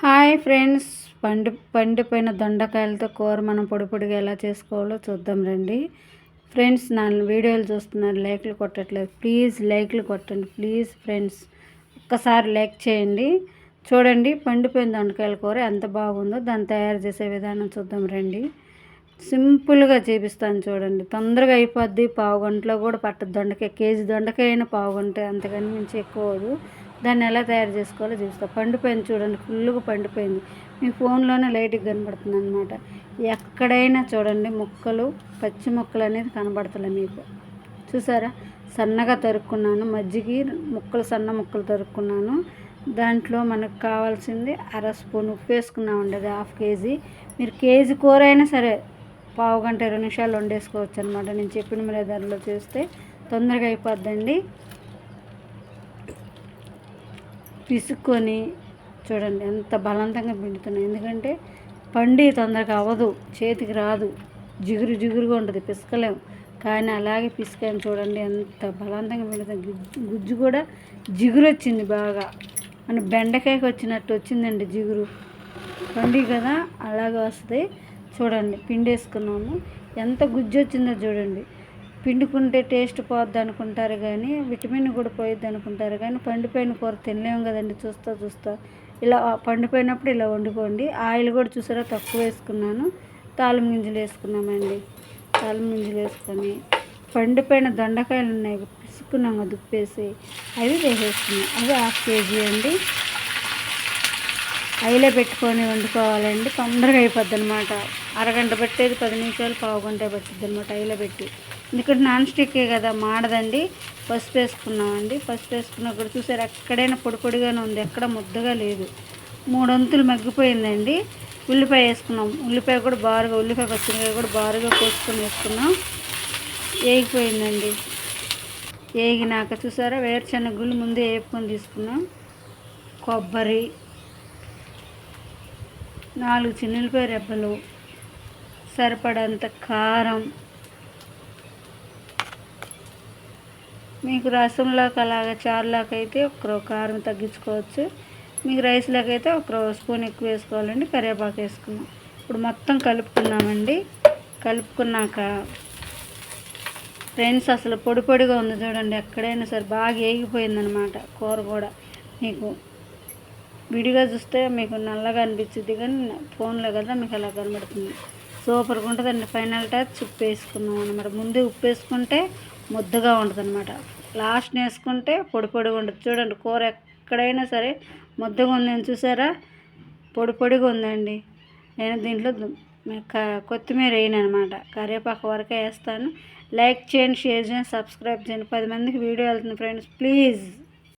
Hi friends. పండి పండిపోయిన దొండకాయలతో కూర మనం పొడి పొడిగా ఎలా చేసుకోవాలో చూద్దాం రండి. ఫ్రెండ్స్ నా వీడియోలు చూస్తున్నారు. లైక్లు కొట్టట్లేదు. ప్లీజ్ లైక్లు కొట్టండి. ప్లీజ్ ఫ్రెండ్స్ ఒక్కసారి లైక్ చేయండి. చూడండి పండిపోయిన దొండకాయల కూర ఎంత బాగుందో. దాన్ని తయారు చేసే విధానం చూద్దాం రండి. సింపుల్గా చేపిస్తాను చూడండి. తొందరగా అయిపోద్ది. పావు గంటలో కూడా పట్టదు. దొండకాయ కేజీ దొండకాయ అయినా పావు గంట అంతకని మించి ఎక్కువ దాన్ని ఎలా తయారు చేసుకోవాలో చూస్తాను పండిపోయింది చూడండి ఫుల్గా పండిపోయింది. మీ ఫోన్లోనే లైట్గా కనబడుతుంది అనమాట ఎక్కడైనా చూడండి ముక్కలు పచ్చి మొక్కలు అనేది కనబడతలే మీకు. చూసారా? సన్నగా తరుక్కున్నాను మజ్జిగి ముక్కలు సన్న ముక్కలు తరుక్కున్నాను. దాంట్లో మనకు కావాల్సింది అర స్పూన్ ఉప్పు వేసుకున్నామండి అది హాఫ్ కేజీ. మీరు కేజీ కూర అయినా సరే పావు గంట ఇరవై నిమిషాలు వండేసుకోవచ్చు అనమాట నేను చెప్పిన మెదడులో చేస్తే తొందరగా అయిపోద్దండి. పిసుక్కొని చూడండి ఎంత బలవంతంగా పిండుతున్నాయి. ఎందుకంటే పండి తొందరగా అవ్వదు చేతికి రాదు. జిగురు జిగురుగా ఉంటుంది పిసకలేము కానీ అలాగే పిసికాయని చూడండి ఎంత బలవంతంగా పిండుతుంది. గుజ్జు కూడా జిగురు వచ్చింది బాగా. మన బెండకాయకి వచ్చినట్టు వచ్చిందండి జిగురు. పండి కదా అలాగే వస్తుంది. చూడండి పిండి వేసుకున్నాము ఎంత గుజ్జు వచ్చిందో చూడండి. పిండుకుంటే టేస్ట్ పోద్ది అనుకుంటారు కానీ విటమిన్ కూడా పోయిద్ది అనుకుంటారు కానీ పండిపోయిన కూర తినలేము కదండి. చూస్తా చూస్తా. ఇలా పండిపోయినప్పుడు ఇలా వండుకోండి. ఆయిల్ కూడా చూసారా? తక్కువ వేసుకున్నాను. తాళం గింజలు వేసుకున్నామండి. తాళం గింజలు వేసుకొని పండిపోయిన దొండకాయలు ఉన్నాయి. పిసుకున్నాం దుప్పేసి అవి వేసేసుకున్నాం. అవి హాఫ్ కేజీ అండి. అయిలో పెట్టుకొని వండుకోవాలండి. తొందరగా అయిపోద్ది అనమాట అరగంట పెట్టేది పది నిమిషాలు పావు గంట పట్టుద్ది అనమాట అయిలో పెట్టి. ఎందుకంటే నాన్ స్టిక్కే కదా మాడదండి. పసుపు వేసుకున్నామండి. పసుపు వేసుకున్నప్పుడు చూసారు ఎక్కడైనా పొడి పొడిగానే ఉంది. ఎక్కడ ముద్దగా లేదు. మూడు వంతులు మగ్గిపోయిందండి. ఉల్లిపాయ వేసుకున్నాం. ఉల్లిపాయ కూడా బారుగా ఉల్లిపాయ పచ్చిమిరకాయ కూడా బారుగా కోసుకొని వేసుకున్నాం. వేగిపోయిందండి వేగినాక చూసారా వేరుశనగ గుళ్ళు ముందే వేపుకొని తీసుకున్నాం. కొబ్బరి నాలుగు చిన్నులపాయ రెబ్బలు సరిపడంత కారం మీకు రసంలోకి అలాగ చారులోకి అయితే ఒక కారం తగ్గించుకోవచ్చు. మీకు రైస్లోకి అయితే ఒక స్పూన్ ఎక్కువ వేసుకోవాలండి కరివేపాకు వేసుకున్నాం ఇప్పుడు మొత్తం కలుపుకున్నామండి. కలుపుకున్నాక ఫ్రెండ్స్ అసలు పొడి పొడిగా ఉంది చూడండి ఎక్కడైనా సరే బాగా వేగిపోయిందనమాట కూర కూడా. మీకు విడిగా చూస్తే మీకు నల్లగా అనిపించింది కానీ ఫోన్లో కదా మీకు అలా కనబడుతుంది. సూపర్గా ఉంటుందండి. ఫైనల్ టచ్ ఉప్పు వేసుకున్నాం అనమాట ముందే ఉప్పు వేసుకుంటే ముద్దగా ఉండదు అనమాట లాస్ట్ వేసుకుంటే పొడి పొడిగా ఉండదు చూడండి కూర ఎక్కడైనా సరే ముద్దగా ఉందని చూసారా? పొడి పొడిగా ఉందండి. నేను దీంట్లో కొత్తిమీర వేయను అనమాట కరివేపాకు వరకే వేస్తాను. లైక్ చేయండి షేర్ చేయండి సబ్స్క్రైబ్ చేయండి. పది మందికి వీడియో వెళ్తుంది ఫ్రెండ్స్. ప్లీజ్.